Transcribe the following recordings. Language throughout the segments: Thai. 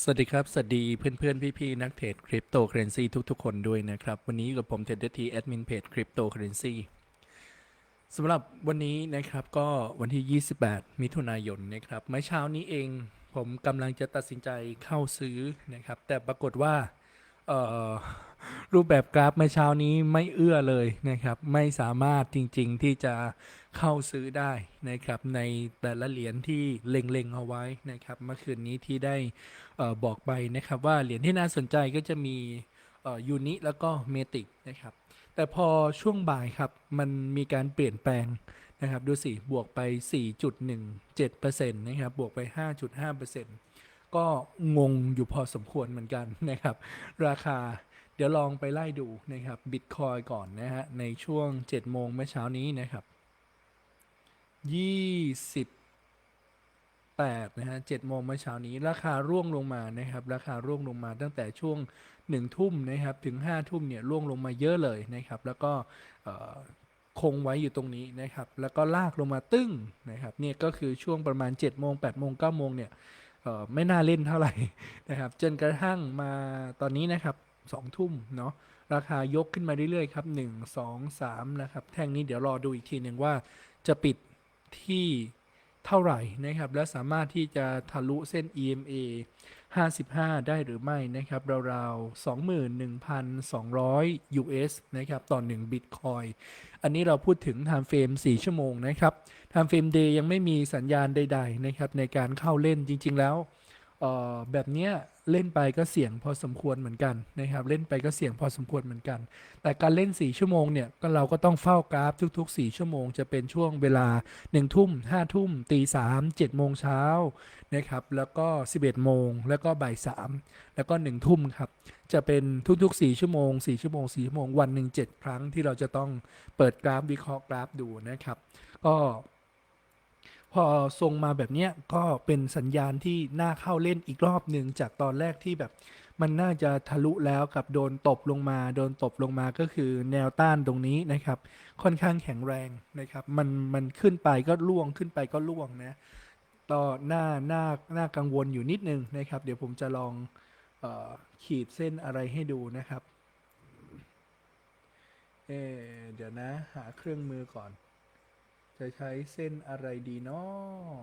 สวัสดีครับ สวัสดีเพื่อนๆ พี่ๆ นักเทรดคริปโตเคอเรนซีทุกๆ คนด้วยนะครับ วันนี้กับผมเทรดเดอร์ทีแอดมินเพจคริปโตเคอเรนซีสำหรับวันนี้นะครับก็วันที่ 28 มิถุนายนนะครับเมื่อเช้านี้เองผมกำลังจะตัดสินใจเข้าซื้อนะครับ แต่ปรากฏว่า รูปแบบกราฟเมื่อเช้านี้ไม่เอื้อเลยนะครับ ไม่สามารถจริงๆที่จะเข้าซื้อได้นะครับ ในแต่ละเหรียญที่เล็งๆเอาไว้นะครับ เมื่อคืนนี้ที่ได้บอกไปนะครับ ว่าเหรียญที่น่าสนใจก็จะมียูนิแล้วก็เมติกนะครับ แต่พอช่วงบ่ายครับ มันมีการเปลี่ยนแปลงนะครับ ดูสิ บวกไป 4.17%นะครับ บวกไป 5.5% ก็งงอยู่พอสมควรเหมือนกันนะครับ ราคาเดี๋ยวลองไปไล่ดูนะครับบิตคอยก่อนนะฮะ ในช่วง 7 โมงเมื่อเช้านี้นะครับ 20 8นะฮะ7โมงเมื่อเช้านี้ ราคาร่วงลงมานะครับ ราคาร่วงลงมาตั้งแต่ช่วง 1 ทุ่มนะครับ ถึง 5 ทุ่มเนี่ยร่วงลงมาเยอะเลยนะครับ แล้วก็คงไว้อยู่ตรงนี้นะครับ แล้วก็ลากลงมาตึ้งนะครับ เนี่ยก็คือช่วงประมาณ 7 โมง 8 โมง 9 โมงเนี่ย ไม่น่าเล่นเท่าไหร่นะครับ จนกระทั่งมาตอนนี้นะครับ2ทุ่มเนาะราคายกขึ้นมาเรื่อยๆครับ 1 2 3 นะครับ แท่งนี้เดี๋ยวรอดูอีกทีหนึ่งว่าจะปิดที่เท่าไหร่นะครับ และสามารถที่จะทะลุเส้น EMA 55 ได้หรือไม่นะครับราวๆ21,200 US นะครับต่อ1 Bitcoin อันนี้เราพูดถึง Time Frame 4 ชั่วโมงนะครับ Time Frame Day ยังไม่มีสัญญาณใด ๆ นะครับในการเข้าเล่นจริง ๆ แล้ว แบบเนี้ยเล่นไปก็เสี่ยงพอสมควรเหมือนกันนะครับ เล่นไปก็เสี่ยงพอสมควรเหมือนกัน แต่การเล่น 4 ชั่วโมงเนี่ยก็เราก็ต้องเฝ้ากราฟทุก ๆ 4 ชั่วโมงจะเป็นช่วงเวลา 1 ทุ่ม 5 ทุ่ม ตี3 7โมงเช้านะครับแล้วก็ 11 โมงแล้วก็บ่าย3แล้วก็ 1 ทุ่มครับ จะเป็นทุก ๆ 4 ชั่วโมง 4 ชั่วโมง 4 ชั่วโมงวันหนึ่ง7ครั้งที่เราจะต้องเปิดกราฟวิเคราะห์กราฟดูนะครับ ก็ พอทรงมาแบบเนี้ยก็เป็นสัญญาณที่น่าเข้าเล่นอีกรอบหนึ่งจากตอนแรกที่แบบมันน่าจะทะลุแล้วกับโดนตบลงมา โดนตบลงมาก็คือแนวต้านตรงนี้นะครับ ค่อนข้างแข็งแรงนะครับ มันมันขึ้นไปก็ล่วงขึ้นไปก็ล่วงนะต่อหน้าหน้าหน้ากังวลอยู่นิดนึงนะครับ เดี๋ยวผมจะลองออขีดเส้นอะไรให้ดูนะครับเอเดี๋ยวนะหาเครื่องมือก่อน จะใช้เส้นอะไรดีเนาะ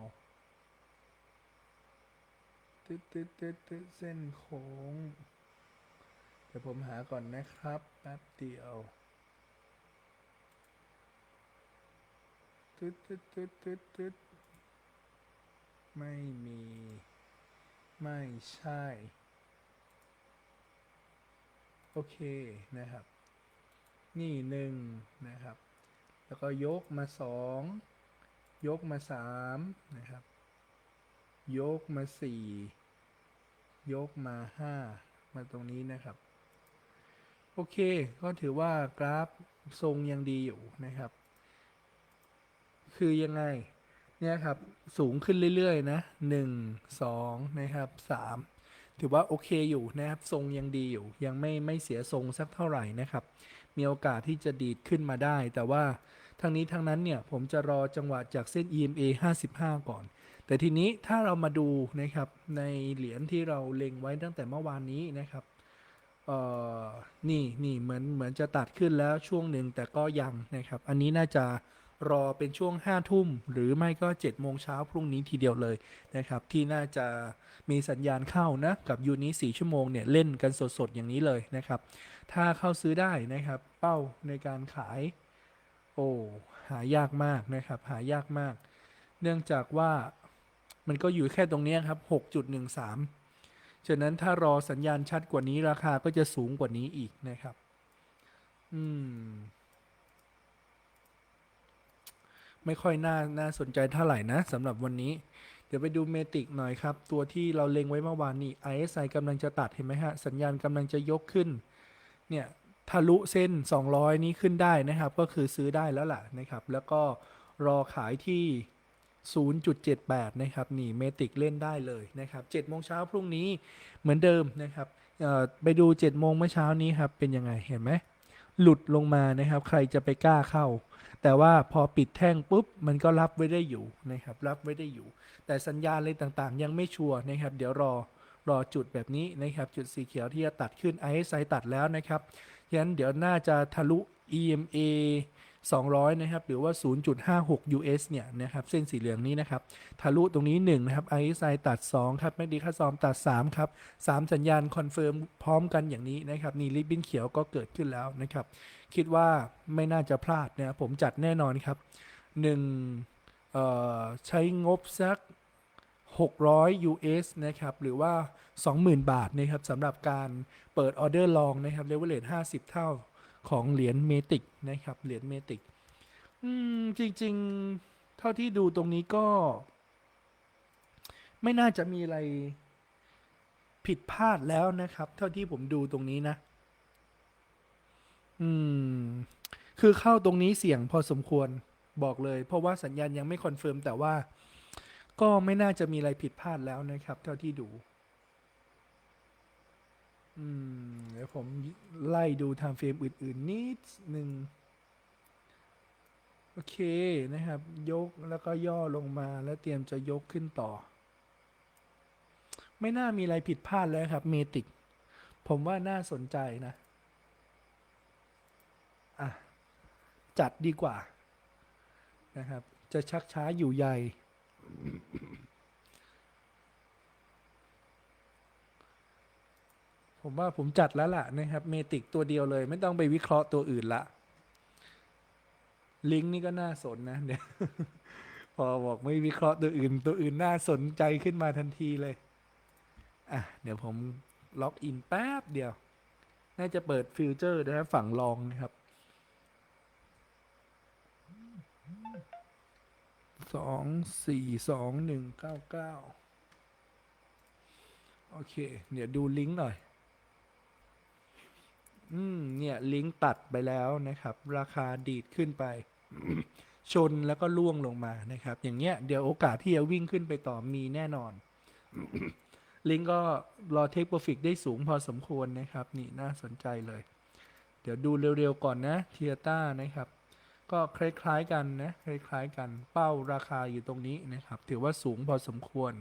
ตึ๊ดตึ๊ดตึ๊ดตึ๊ดเส้นโค้งเดี๋ยวผมหาก่อนนะครับแป๊บเดียวตึ๊ดตึ๊ดตึ๊ดตึ๊ดตึ๊ดไม่มี ไม่ใช่ โอเคนะครับ นี่หนึ่งนะครับ แล้วก็ยกมาสองยกมาสามนะครับ ยกมาสี่ยกมาห้ามาตรงนี้นะครับ โอเค ก็ถือว่ากราฟทรงยังดีอยู่นะครับ คือยังไง เนี่ยครับ สูงขึ้นเรื่อยๆ นะหนึ่งสองนะครับสามถือว่าโอเคอยู่นะครับ ทรงยังดีอยู่ ยังไม่ไม่เสียทรงสักเท่าไหร่นะครับ มีโอกาสที่จะดีดขึ้นมาได้ แต่ว่าทั้งนี้ทั้งนั้นเนี่ยผมจะรอจังหวะจากเส้น EMA 55 ก่อน แต่ทีนี้ถ้าเรามาดูนะครับในเหรียญที่เราเล็งไว้ตั้งแต่เมื่อวานนี้นะครับเอ่อนี่นี่เหมือนเหมือนจะตัดขึ้นแล้วช่วงหนึ่งแต่ก็ยังนะครับ อันนี้น่าจะรอเป็นช่วง 5 ทุ่ม หรือไม่ก็ 7 โมงเช้าพรุ่งนี้ทีเดียวเลยนะครับ ที่น่าจะมีสัญญาณเข้านะ กับยูนี้4ชั่วโมงเนี่ย เล่นกันสดๆ อย่างนี้เลยนะครับ ถ้าเข้าซื้อได้นะครับ เป้าในการขาย โอ้หายากมากนะครับ หายากมาก เนื่องจากว่ามันก็อยู่แค่ตรงนี้ครับ 6.13 ฉะนั้นถ้ารอสัญญาณชัดกว่านี้ราคาก็จะสูงกว่านี้อีกนะครับ อืม ไม่ค่อยน่าน่าสนใจเท่าไหร่นะสำหรับวันนี้ เดี๋ยวไปดูเมติกหน่อยครับ ตัวที่เราเล็งไว้เมื่อวานนี้ ISI กำลังจะตัดเห็นไหมฮะ สัญญาณกำลังจะยกขึ้น เนี่ยทะลุเส้น 200 นี้ขึ้นได้นะครับ ก็คือซื้อได้แล้วล่ะนะครับ แล้วก็รอขายที่ 0.78 นะครับ นี่เมติกเล่นได้เลยนะครับ7โมงเช้าพรุ่งนี้เหมือนเดิมนะครับเอ่อไปดู 7 โมงเมื่อเช้านี้ครับ เป็นยังไงเห็นไหมหลุดลงมานะครับ ใครจะไปกล้าเข้า แต่ว่าพอปิดแท่งปุ๊บ มันก็รับไว้ได้อยู่นะครับ รับไว้ได้อยู่ แต่สัญญาณอะไรต่างๆ ยังไม่ชัวร์นะครับ เดี๋ยวรอ รอจุดแบบนี้นะครับ จุดสีเขียวที่จะตัดขึ้น RSI ตัดแล้วนะครับฉะนั้นเดี๋ยวน่าจะทะลุ EMA 200 นะครับ หรือว่า 0.56 US เนี่ยนะครับ เส้นสีเหลืองนี้นะครับ ทะลุตรงนี้ 1 นะครับ RSI ตัด 2 ครับ MACD ค่าซอมตัด 3 ครับ 3 สัญญาณคอนเฟิร์มพร้อมกันอย่างนี้นะครับ นี่ริบบิ้นเขียวก็เกิดขึ้นแล้วนะครับ คิดว่าไม่น่าจะพลาดนะครับผมจัดแน่นอนครับ1เอ่อใช้งบสัก 600 US นะครับ หรือว่า 20,000 บาทนะครับสำหรับการเปิดออเดอร์ลองนะครับเลเวลเลท50 เท่าของเหรียญเมติกนะครับ เหรียญเมติกอืม จริง ๆ เท่าที่ดูตรงนี้ก็ ไม่น่าจะมีอะไรผิดพลาดแล้วนะครับ เท่าที่ผมดูตรงนี้นะ อืม คือเข้าตรงนี้เสี่ยงพอสมควรบอกเลย เพราะว่าสัญญาณยังไม่คอนเฟิร์มแต่ว่า ก็ไม่น่าจะมีอะไรผิดพลาดแล้วนะครับ เท่าที่ดู อืมเดี๋ยวผมไล่ดูไทม์เฟรมอื่น ๆ นิดหนึ่งโอเคนะครับ ยกแล้วก็ย่อลงมาแล้วเตรียมจะยกขึ้นต่อ ไม่น่ามีอะไรผิดพลาดแล้วครับ เมติก ผมว่าน่าสนใจนะอะจัดดีกว่านะครับ จะชักช้าอยู่ใหญ่ ผมว่าผมจัดแล้วล่ะนะครับ เมติกตัวเดียวเลย ไม่ต้องไปวิเคราะห์ตัวอื่นละ ลิงก์นี่ก็น่าสนนะเดี๋ยวพอบอกไม่วิเคราะห์ตัวอื่น ตัวอื่นน่าสนใจขึ้นมาทันทีเลย อะ เดี๋ยวผมล็อกอินแป๊บเดียว น่าจะเปิดฟิวเจอร์นะครับ ฝั่งรองนะครับ สองสี่สองหนึ่งเก้าเก้าโอเค เดี๋ยวดูลิงก์หน่อย อืม เนี่ย ลิงก์ตัดไปแล้วนะครับ ราคาดีดขึ้นไป ชนแล้วก็ล่วงลงมานะครับ อย่างเงี้ย เดี๋ยวโอกาสที่จะวิ่งขึ้นไปต่อมีแน่นอน ลิงก์ก็รอเทคโปรฟิกได้สูงพอสมควรนะครับ นี่น่าสนใจเลย เดี๋ยวดูเร็วๆก่อนนะเทียต้านะครับ ก็คล้ายๆกันนะคล้ายๆกันเป้าราคาอยู่ตรงนี้นะครับ ถือว่าสูงพอสมควร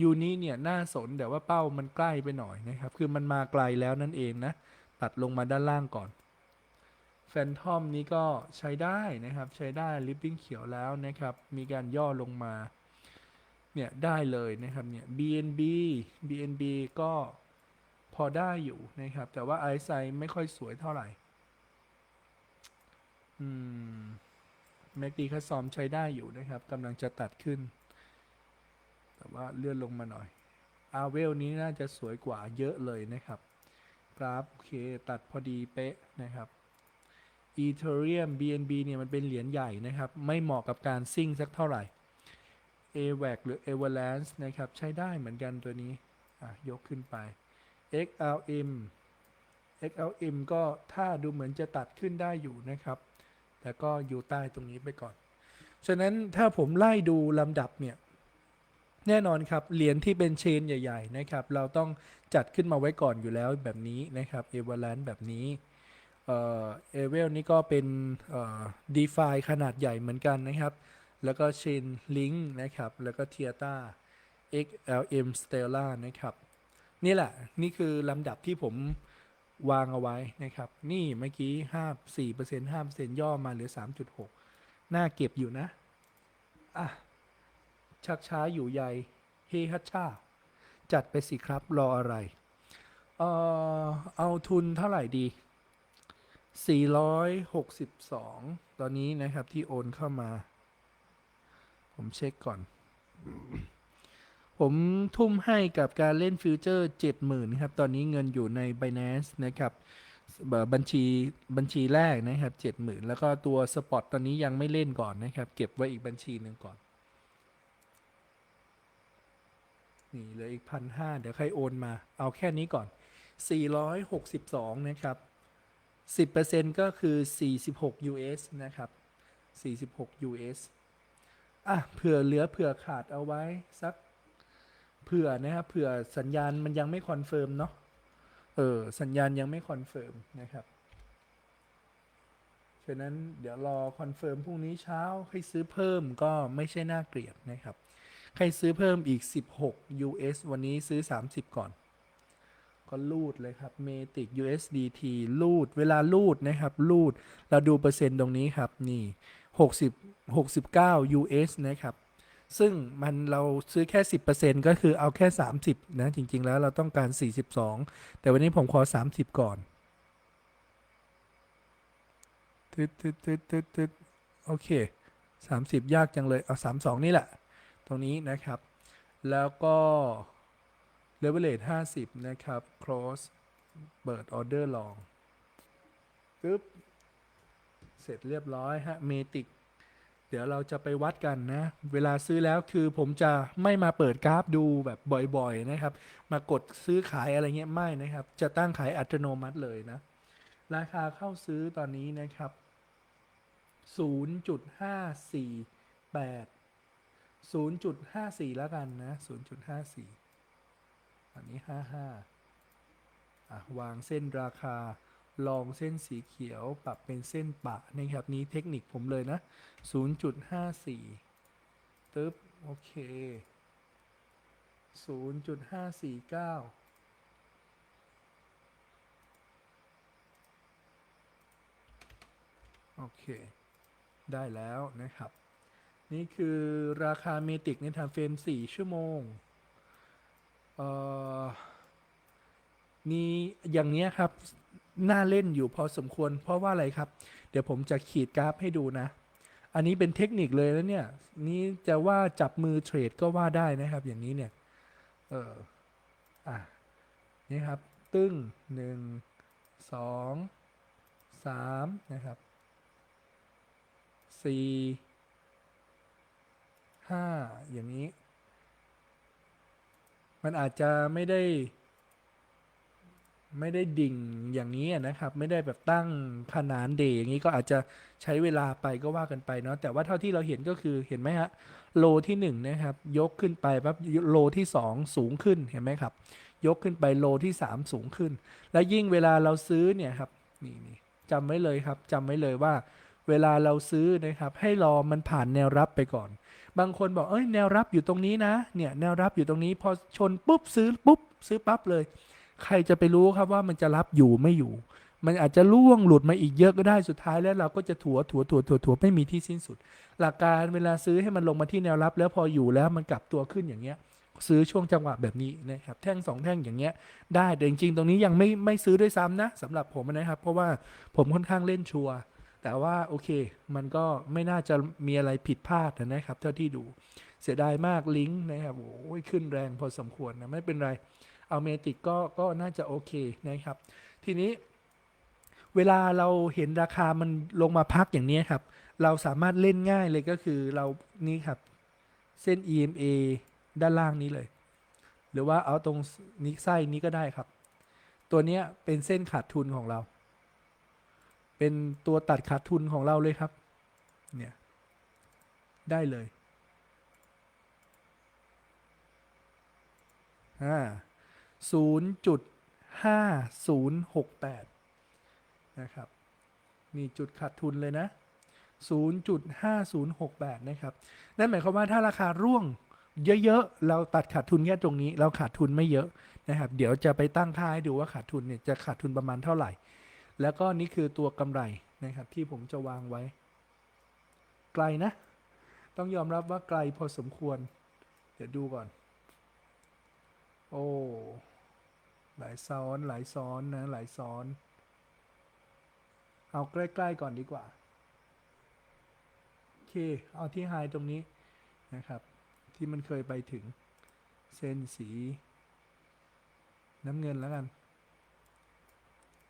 ยูนี้เนี่ยน่าสนแต่ว่าเป้ามันใกล้ไปหน่อยนะครับ คือมันมาไกลแล้วนั่นเองนะ ตัดลงมาด้านล่างก่อนแฟนทอมนี้ก็ใช้ได้นะครับ ใช้ได้ลิปปิ้งเขียวแล้วนะครับ มีการย่อลงมา เนี่ย ได้เลยนะครับ เนี่ย BNB BNB ก็พอได้อยู่นะครับ แต่ว่าไอซ์ไซไม่ค่อยสวยเท่าไหร่ อืมแม็กดีคัสซอมใช้ได้อยู่นะครับกำลังจะตัดขึ้น แต่ว่าเลื่อนลงมาหน่อยอาเวลนี้น่าจะสวยกว่าเยอะเลยนะครับกราฟโอเค ตัดพอดีเป๊ะนะครับ Ethereum BNB เนี่ยมันเป็นเหรียญใหญ่นะครับ ไม่เหมาะกับการซิ่งสักเท่าไหร่ AVAX หรือ Avalanche นะครับ ใช้ได้เหมือนกันตัวนี้ยกขึ้นไป XLM XLM ก็ถ้าดูเหมือนจะตัดขึ้นได้อยู่นะครับ แต่ก็อยู่ใต้ตรงนี้ไปก่อน ฉะนั้นถ้าผมไล่ดูลำดับเนี่ยแน่นอนครับ เหรียญที่เป็นเชนใหญ่ ๆ นะครับ เราต้องจัดขึ้นมาไว้ก่อนอยู่แล้วแบบนี้นะครับเอเวอร์แลนแบบนี้เอเอเวลนี่ก็เป็นเอ่อ DeFi ขนาดใหญ่เหมือนกันนะครับ แล้วก็เชนลิงนะครับ แล้วก็เทียต้า XLM Stella นะครับ นี่แหละ นี่คือลำดับที่ผม วางเอาไว้นะครับ นี่เมื่อกี้ห้าสี่เปอร์เซ็นต์ห้าเปอร์เซ็นต์ย่อมาเหลือสามจุดหกน่าเก็บอยู่นะอะชักช้าอยู่ใหญ่เฮฮัชชาจัดไปสิครับรออะไร เอ่อเอาทุนเท่าไหร่ดี 462 ตอนนี้นะครับที่โอนเข้ามา ผมเช็คก่อน ผมทุ่มให้กับการเล่นฟิวเจอร์70,000ครับ ตอนนี้เงินอยู่ใน Binance นะครับบัญชีบัญชีแรกนะครับ 70,000 แล้วก็ตัวสปอตตอนนี้ยังไม่เล่นก่อนนะครับ เก็บไว้อีกบัญชีหนึ่งก่อน นี่เหลืออีกพันห้าเดี๋ยวใครโอนมา เอาแค่นี้ก่อน 462 นะครับ 10%ก็คือ 46 US นะครับ 46 US อะเผื่อเหลือเผื่อขาดเอาไว้สัก เผื่อนะครับเผื่อสัญญาณมันยังไม่คอนเฟิร์มเนาะเออสัญญาณยังไม่คอนเฟิร์มนะครับฉะนั้นเดี๋ยวรอคอนเฟิร์มพรุ่งนี้เช้าให้ซื้อเพิ่มก็ไม่ใช่น่าเกลียดนะครับ ใครซื้อเพิ่มอีก 16 US วันนี้ซื้อ 30 ก่อน ก็ลูดเลยครับ Matic USDT ลูด เวลาลูดนะครับลูด เราดูเปอร์เซ็นต์ตรงนี้ครับนี่ 60 69 US นะครับ ซึ่งมันเราซื้อแค่ 10%ก็คือเอาแค่ 30 นะ จริง ๆ แล้วเราต้องการ 42 แต่วันนี้ผมขอ 30 ก่อนตึ๊ดตึ๊ดตึ๊ดตึ๊ดตึ๊ดโอเค 30 ยากจังเลย เอา 32 นี่แหละ ตรงนี้นะครับ แล้วก็ leverage 50 นะครับ cross เปิด order long ปึ๊บ เสร็จเรียบร้อยฮะเมติก เดี๋ยวเราจะไปวัดกันนะ เวลาซื้อแล้วคือผมจะไม่มาเปิดกราฟดูแบบบ่อยๆนะครับ มากดซื้อขายอะไรเงี้ยไม่นะครับ จะตั้งขายอัตโนมัติเลยนะ ราคาเข้าซื้อตอนนี้นะครับ 0.548 0.54 แล้วกันนะ 0.54 อันนี้ 55อะวางเส้นราคา ลองเส้นสีเขียวปรับเป็นเส้นปะนะครับนี้เทคนิคผมเลยนะ 0.54 ตึ๊บ โอเค 0.549โอเค ได้แล้วนะครับ นี่คือราคาเมติกในทำเฟรม 4 ชั่วโมง เอ่อมีอย่างนี้ครับ น่าเล่นอยู่พอสมควร เพราะว่าอะไรครับ เดี๋ยวผมจะขีดกราฟให้ดูนะ อันนี้เป็นเทคนิคเลยแล้วเนี่ย นี่จะว่าจับมือเทรดก็ว่าได้นะครับ อย่างนี้เนี่ย เอออะนี่ครับ ตึ้งหนึ่งสองสามนะครับสี่ห้าอย่างนี้ มันอาจจะไม่ได้ ไม่ได้ดิ่งอย่างนี้นะครับ ไม่ได้แบบตั้งขนานเดย์อย่างนี้ก็อาจจะใช้เวลาไปก็ว่ากันไปเนาะแต่ว่าเท่าที่เราเห็นก็คือเห็นไหมฮะโลที่หนึ่งนะครับ ยกขึ้นไปปั๊บโลที่สองสูงขึ้นเห็นไหมครับ ยกขึ้นไปโลที่สามสูงขึ้น และยิ่งเวลาเราซื้อเนี่ยครับนี่นี่จำไว้เลยครับจำไว้เลยว่า เวลาเราซื้อนะครับ ให้รอมันผ่านแนวรับไปก่อน บางคนบอกเอ้ยแนวรับอยู่ตรงนี้นะเนี่ยแนวรับอยู่ตรงนี้พอชนปุ๊บซื้อปุ๊บซื้อปั๊บเลย ใครจะไปรู้ครับว่ามันจะรับอยู่ไม่อยู่ มันอาจจะล่วงหลุดมาอีกเยอะก็ได้สุดท้ายแล้วเราก็จะถัวถัวถัวถัวถัวไม่มีที่สิ้นสุด หลักการเวลาซื้อให้มันลงมาที่แนวรับ แล้วพออยู่แล้วมันกลับตัวขึ้นอย่างเงี้ยซื้อช่วงจังหวะแบบนี้นะครับแท่งสองแท่งอย่างเงี้ยได้แต่จริงๆตรงนี้ยังไม่ไม่ซื้อด้วยซ้ำนะสำหรับผมนะครับ เพราะว่าผมค่อนข้างเล่นชัวร์แต่ว่าโอเค มันก็ไม่น่าจะมีอะไรผิดพลาดนะครับ เท่าที่ดูเสียดายมากลิงก์นะครับโอ้ยขึ้นแรงพอสมควรนะไม่เป็นไร เอาเมติกก็ก็น่าจะโอเคนะครับ ทีนี้เวลาเราเห็นราคามันลงมาพักอย่างนี้ครับ เราสามารถเล่นง่ายเลยก็คือเรานี่ครับ เส้น EMA ด้านล่างนี้เลย หรือว่าเอาตรงนี้ไส้นี้ก็ได้ครับ ตัวนี้เป็นเส้นขาดทุนของเรา เป็นตัวตัดขาดทุนของเราเลยครับ เนี่ย ได้เลย อ่า ศูนย์จุดห้าศูนะครับ มีจุดขาดทุนเลยนะ 0.5068 นะครับ นั่นหมายความว่าถ้าราคาร่วงเยอะๆ เราตัดขาดทุนแค่ตรงนี้ เราขาดทุนไม่เยอะนะครับ เดี๋ยวจะไปตั้งค่าให้ดูว่าขาดทุนเนี่ยจะขาดทุนประมาณเท่าไหร่ แล้วก็นี่คือตัวกำไรนะครับที่ผมจะวางไว้ ไกลนะ ต้องยอมรับว่าไกลพอสมควร เดี๋ยวดูก่อน โอ้ หลายซ้อนหลายซ้อนนะหลายซ้อน เอาใกล้ ๆ ก่อนดีกว่า โอเค เอาที่ไฮตรงนี้นะครับ ที่มันเคยไปถึงเส้นสี น้ำเงินแล้วกัน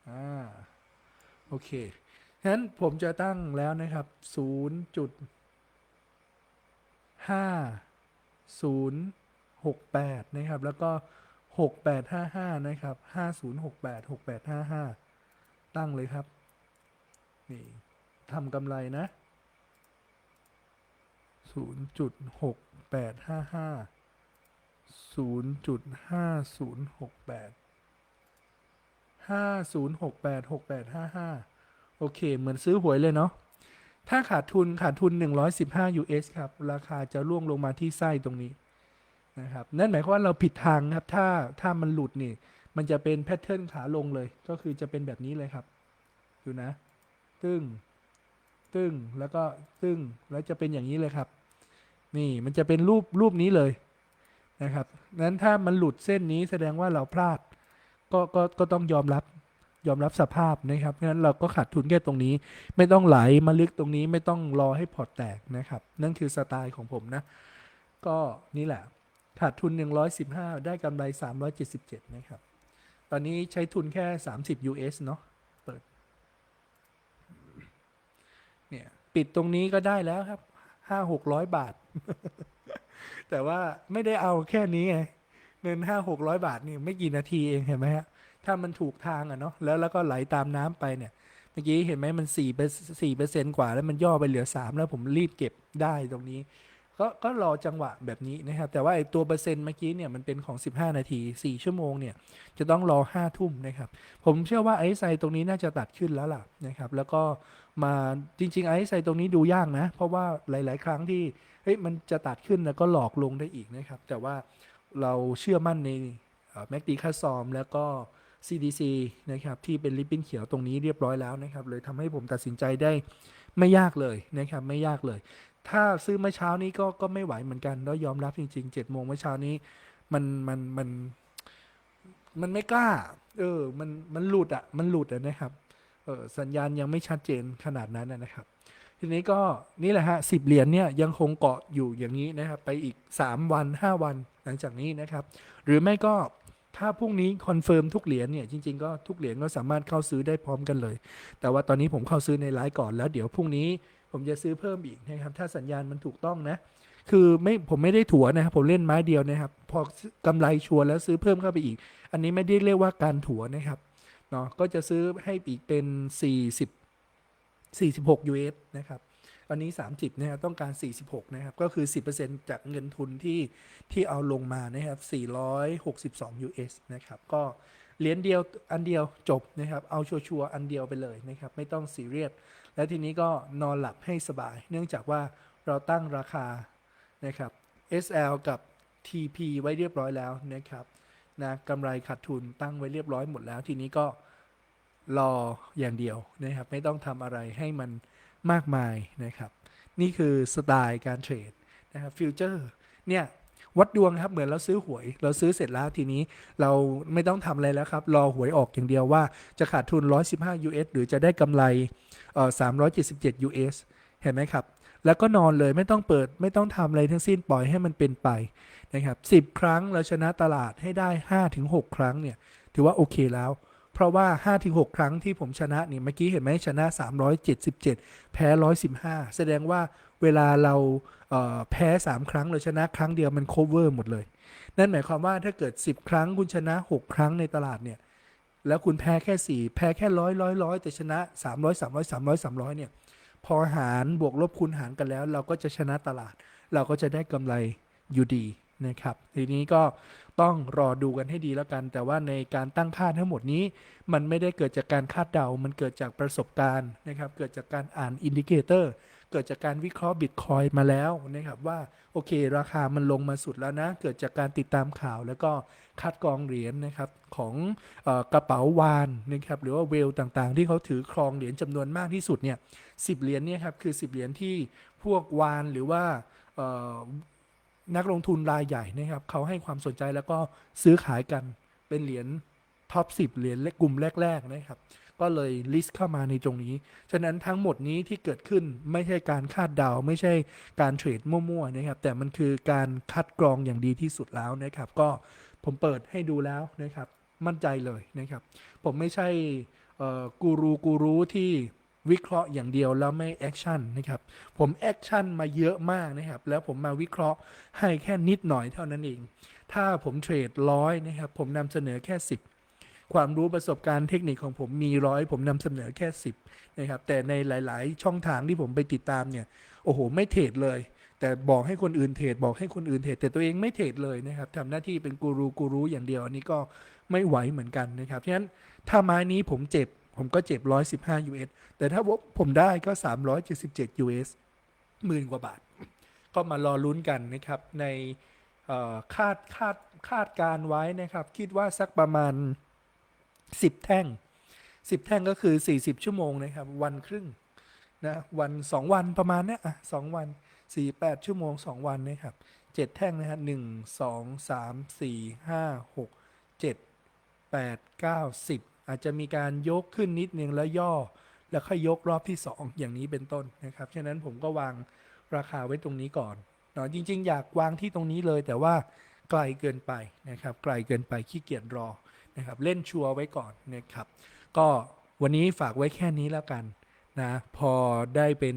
อ่า โอเคฉะนั้นผมจะตั้งแล้วนะครับ 0.5068 นะครับ แล้วก็ 6855 นะครับ 5068 6855 ตั้งเลยครับ นี่ทำกำไรนะศูนย์จุดหกแปดห้าห้าศูนย์จุดห้าศูนย์หกแปดห้าศูนย์หกแปดหกแปดห้าห้าโอเค เหมือนซื้อหวยเลยเนาะ ถ้าขาดทุนขาดทุนหนึ่งร้อยสิบห้า US ครับ ราคาจะร่วงลงมาที่ไส้ตรงนี้ นะครับนั่นหมายความว่าเราผิดทางครับถ้าถ้ามันหลุดนี่มันจะเป็นแพทเทิร์นขาลงเลย ก็คือจะเป็นแบบนี้เลยครับ ดูนะ ตึ้ง ตึ้ง แล้วก็ตึ้ง แล้วจะเป็นอย่างนี้เลยครับ นี่มันจะเป็นรูปรูปนี้เลยนะครับ นั้นถ้ามันหลุดเส้นนี้แสดงว่าเราพลาด ก็ก็ก็ต้องยอมรับ ยอมรับสภาพนะครับ เพราะฉะนั้นเราก็ขาดทุนแค่ตรงนี้ ไม่ต้องไหลมาลึกตรงนี้ ไม่ต้องรอให้พอร์ตแตกนะครับ นั่นคือสไตล์ของผมนะ ก็นี่แหละ ขาดทุน 115 ได้กำไร 377 นะครับ ตอนนี้ใช้ทุนแค่ 30 US เนาะเปิด เนี่ย ปิดตรงนี้ก็ได้แล้วครับ 5 600 บาท แต่ว่าไม่ได้เอาแค่นี้ไง เงิน 5 600 บาทนี่ไม่กี่นาทีเองเห็นไหมฮะ ถ้ามันถูกทางอะเนาะ แล้วแล้วก็ไหลตามน้ำไปเนี่ย เมื่อกี้เห็นไหมมัน4เปอร์4เปอร์เซ็นต์กว่าแล้วมันย่อไปเหลือ 3 แล้วผมรีบเก็บได้ตรงนี้ ก็ก็รอจังหวะแบบนี้นะครับ แต่ว่าไอ้ตัวเปอร์เซ็นต์เมื่อกี้เนี่ยมันเป็นของ 15 นาที 4 ชั่วโมงเนี่ยจะต้องรอ 5 ทุ่มนะครับ ผมเชื่อว่าไอซ์ไซตรงนี้น่าจะตัดขึ้นแล้วล่ะนะครับ แล้วก็มาจริงๆไอซ์ไซตรงนี้ดูยากนะ เพราะว่าหลาย ๆ ครั้งที่เฮ้ยมันจะตัดขึ้นแล้วก็หลอกลงได้อีกนะครับ แต่ว่าเราเชื่อมั่นในแมกดีคาซอมแล้วก็ CDC นะครับที่เป็นริบบิ้นเขียวตรงนี้เรียบร้อยแล้วนะครับเลยทำให้ผมตัดสินใจได้ไม่ยากเลยนะครับไม่ยากเลย ถ้าซื้อเมื่อเช้านี้ก็ก็ไม่ไหวเหมือนกันแล้วยอมรับจริงๆเจ็ดโมงเมื่อเช้านี้ มันมันมันมันไม่กล้า เออ มันมันหลุดอะ มันหลุดอะนะครับเออสัญญาณยังไม่ชัดเจนขนาดนั้นนะนะครับ ทีนี้ก็นี่แหละฮะสิบเหรียญเนี่ยยังคงเกาะอยู่อย่างนี้นะครับ ไปอีก 3 วัน 5 วันหลังจากนี้นะครับ หรือไม่ก็ถ้าพรุ่งนี้คอนเฟิร์มทุกเหรียญเนี่ยจริง ๆ ก็ทุกเหรียญก็สามารถเข้าซื้อได้พร้อมกันเลย แต่ว่าตอนนี้ผมเข้าซื้อในไลฟ์ก่อนแล้วเดี๋ยวพรุ่งนี้ ผมจะซื้อเพิ่มอีกนะครับ ถ้าสัญญาณมันถูกต้องนะ คือไม่ผมไม่ได้ถัวนะครับ ผมเล่นไม้เดียวนะครับ พอกำไรชัวร์แล้วซื้อเพิ่มเข้าไปอีก อันนี้ไม่ได้เรียกว่าการถัวนะครับเนาะก็จะซื้อให้อีกเป็น 40 46 US นะครับอันนี้ 30นะครับต้องการ 46 นะครับ ก็คือ 10%จากเงินทุนที่ที่เอาลงมานะครับ 462 US นะครับ ก็เหรียญเดียวอันเดียวจบนะครับ เอาชัวร์ๆอันเดียวไปเลยนะครับ ไม่ต้องซีเรียส และทีนี้ก็นอนหลับให้สบาย เนื่องจากว่าเราตั้งราคานะครับ SL กับ TP ไว้เรียบร้อยแล้วนะครับนะกำไรขาดทุนตั้งไว้เรียบร้อยหมดแล้ว ทีนี้ก็รออย่างเดียวนะครับ ไม่ต้องทำอะไรให้มันมากมายนะครับ นี่คือสไตล์การเทรดนะครับฟิวเจอร์เนี่ย วัดดวงครับเหมือนเราซื้อหวย เราซื้อเสร็จแล้วทีนี้เราไม่ต้องทำอะไรแล้วครับ รอหวยออกอย่างเดียวว่าจะขาดทุน 115 US หรือจะได้กำไรเอ่อ377 US เห็นไหมครับ แล้วก็นอนเลยไม่ต้องเปิดไม่ต้องทำอะไรทั้งสิ้นปล่อยให้มันเป็นไปนะครับ10 ครั้งเราชนะตลาดให้ได้ 5-6 ครั้งเนี่ยถือว่าโอเคแล้วเพราะว่า 5-6 ครั้งที่ผมชนะนี่เมื่อกี้เห็นไหมชนะ 377 แพ้ 115 แสดงว่า เวลาเราแพ้ 3 ครั้งเราชนะครั้งเดียวมัน cover หมดเลย นั่นหมายความว่าถ้าเกิด 10 ครั้งคุณชนะ 6 ครั้งในตลาดเนี่ย แล้วคุณแพ้แค่ 4 แพ้แค่ร้อยร้อยร้อยแต่ชนะ 300 300 300 300เนี่ย พอหารบวกลบคูณหารกันแล้ว เราก็จะชนะตลาด เราก็จะได้กำไรอยู่ดีนะครับ ทีนี้ก็ต้องรอดูกันให้ดีแล้วกัน แต่ว่าในการตั้งค่าทั้งหมดนี้ มันไม่ได้เกิดจากการคาดเดา มันเกิดจากประสบการณ์นะครับ เกิดจากการอ่านอินดิเคเตอร์ เกิดจากการวิเคราะห์บิตคอยมาแล้วนะครับว่าโอเค ราคามันลงมาสุดแล้วนะ เกิดจากการติดตามข่าวแล้วก็คัดกรองเหรียญนะครับของอกระเป๋าวานนะครับหรือว่าเวลต่างๆ ที่เขาถือครองเหรียญจำนวนมากที่สุดเนี่ยสิบเหรียญเนี่ยครับคือ 10 เหรียญที่พวกวานหรือว่านักลงทุนรายใหญ่นะครับเขาให้ความสนใจแล้วก็ซื้อขายกันเป็นเหรียญท็อป10 เหรียญและกลุ่มแรก ๆ นะครับ ก็เลยลิสต์เข้ามาในตรงนี้ ฉะนั้นทั้งหมดนี้ที่เกิดขึ้นไม่ใช่การคาดเดาไม่ใช่การเทรดมั่วๆนะครับ แต่มันคือการคัดกรองอย่างดีที่สุดแล้วนะครับ ก็ผมเปิดให้ดูแล้วนะครับ มั่นใจเลยนะครับ ผมไม่ใช่กูรูกูรู้ที่วิเคราะห์อย่างเดียวแล้วไม่แอคชั่นนะครับ ผมแอคชั่นมาเยอะมากนะครับ แล้วผมมาวิเคราะห์ให้แค่นิดหน่อยเท่านั้นเอง ถ้าผมเทรดร้อยนะครับ ผมนำเสนอแค่ 10 ความรู้ประสบการณ์เทคนิคของผมมีร้อยผมนำเสนอแค่ 10นะครับแต่ในหลาย ๆ ช่องทางที่ผมไปติดตามเนี่ยโอ้โห ไม่เทรดเลย แต่บอกให้คนอื่นเทรดบอกให้คนอื่นเทรดแต่ตัวเองไม่เทรดเลยนะครับทำหน้าที่เป็นกูรูกูรู้อย่างเดียวอันนี้ก็ไม่ไหวเหมือนกันนะครับฉะนั้นถ้าไม้นี้ผมเจ็บผมก็เจ็บ 115 US แต่ถ้าผมได้ก็ 377 US หมื่นกว่าบาท ก็มารอลุ้นกันนะครับ ในคาดคาดคาดการไว้นะครับ คิดว่าสักประมาณ 10 แท่ง 10 แท่งก็คือ 40 ชั่วโมงนะครับ วันครึ่งนะวัน2วันประมาณเนี้ยอะสองวัน48ชั่วโมง2วันนะครับ7แท่งนะฮะหนึ่งสองสามสี่ห้าหกเจ็ดแปดเก้าสิบอาจจะมีการยกขึ้นนิดนึงแล้วย่อ แล้วค่อยยกรอบที่2อย่างนี้เป็นต้นนะครับฉะนั้นผมก็วางราคาไว้ตรงนี้ก่อนเนาะจริง ๆ อยากวางที่ตรงนี้เลยแต่ว่าไกลเกินไปนะครับไกลเกินไปขี้เกียจรอ นะครับเล่นชัวร์ไว้ก่อนนะครับก็วันนี้ฝากไว้แค่นี้แล้วกันนะพอได้เป็น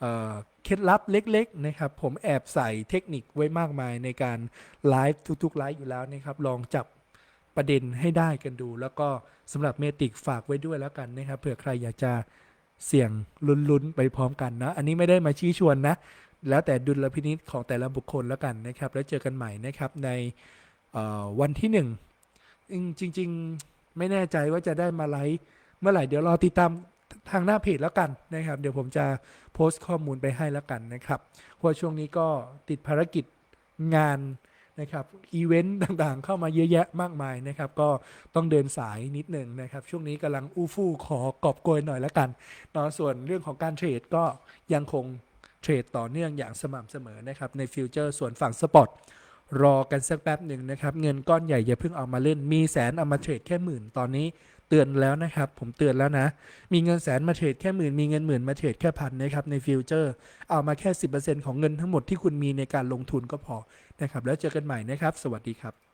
เคล็ดลับเล็กๆนะครับผมแอบใส่เทคนิคไว้มากมายในการไลฟ์ทุกๆไลฟ์อยู่แล้วนะครับลองจับประเด็นให้ได้กันดู แล้วก็สำหรับเมติกฝากไว้ด้วยแล้วกันนะครับเผื่อใครอยากจะเสี่ยงลุ้นๆไปพร้อมกันนะอันนี้ไม่ได้มาชี้ชวนนะ แล้วแต่ดุลพินิษของแต่ละบุคคลแล้วกันนะครับ แล้วเจอกันใหม่นะครับในวันที่หนึ่ง จริง ๆ ไม่แน่ใจว่าจะได้มาไลฟ์เมื่อไหร่เดี๋ยวรอติดตามทางหน้าเพจแล้วกันนะครับ เดี๋ยวผมจะโพสต์ข้อมูลไปให้แล้วกันนะครับเพราะช่วงนี้ก็ติดภารกิจงานนะครับอีเวนต์ต่างๆ เข้ามาเยอะแยะมากมายนะครับ ก็ต้องเดินสายนิดหนึ่งนะครับ ช่วงนี้กำลังอู้ฟู่ขอกอบโกยหน่อยแล้วกันเนาะส่วนเรื่องของการเทรดก็ยังคงเทรดต่อเนื่องอย่างสม่ำเสมอนะครับในฟิวเจอร์ส่วนฝั่งสปอต รอกันสักแป๊บหนึ่งนะครับ เงินก้อนใหญ่อย่าเพิ่งเอามาเล่น มีแสนเอามาเทรดแค่หมื่นตอนนี้เตือนแล้วนะครับ ผมเตือนแล้วนะ มีเงินแสนมาเทรดแค่หมื่นมีเงินหมื่นมาเทรดแค่พันนะครับในฟิวเจอร์เอามาแค่ 10%ของเงินทั้งหมดที่คุณมีในการลงทุนก็พอนะครับแล้วเจอกันใหม่นะครับ สวัสดีครับ